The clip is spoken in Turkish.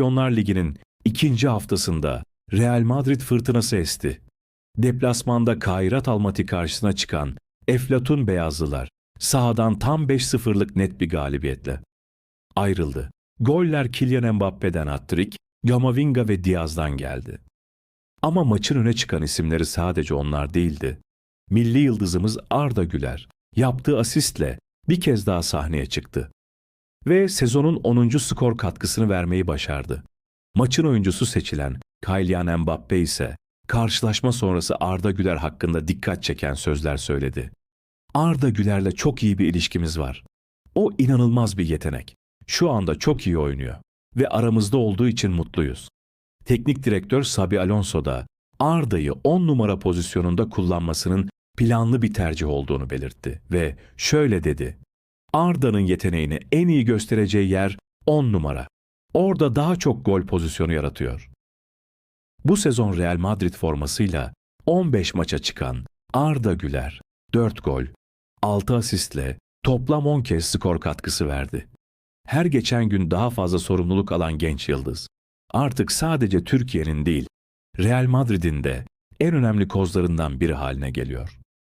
Şampiyonlar Ligi'nin ikinci haftasında Real Madrid fırtınası esti. Deplasmanda Kairat Almaty karşısına çıkan Eflatun Beyazlılar sahadan tam 5-0'lık net bir galibiyetle ayrıldı. Goller Kylian Mbappe'den hat-trick, Gamavinga ve Diaz'dan geldi. Ama maçın öne çıkan isimleri sadece onlar değildi. Milli yıldızımız Arda Güler yaptığı asistle bir kez daha sahneye çıktı. Ve sezonun 10. skor katkısını vermeyi başardı. Maçın oyuncusu seçilen Kylian Mbappe ise karşılaşma sonrası Arda Güler hakkında dikkat çeken sözler söyledi. Arda Güler'le çok iyi bir ilişkimiz var. O inanılmaz bir yetenek. Şu anda çok iyi oynuyor ve aramızda olduğu için mutluyuz. Teknik direktör Sabi Alonso da Arda'yı 10 numara pozisyonunda kullanmasının planlı bir tercih olduğunu belirtti ve şöyle dedi. Arda'nın yeteneğini en iyi göstereceği yer 10 numara. Orada daha çok gol pozisyonu yaratıyor. Bu sezon Real Madrid formasıyla 15 maça çıkan Arda Güler 4 gol, 6 asistle toplam 10 kez skor katkısı verdi. Her geçen gün daha fazla sorumluluk alan genç yıldız. Artık sadece Türkiye'nin değil, Real Madrid'in de en önemli kozlarından biri haline geliyor.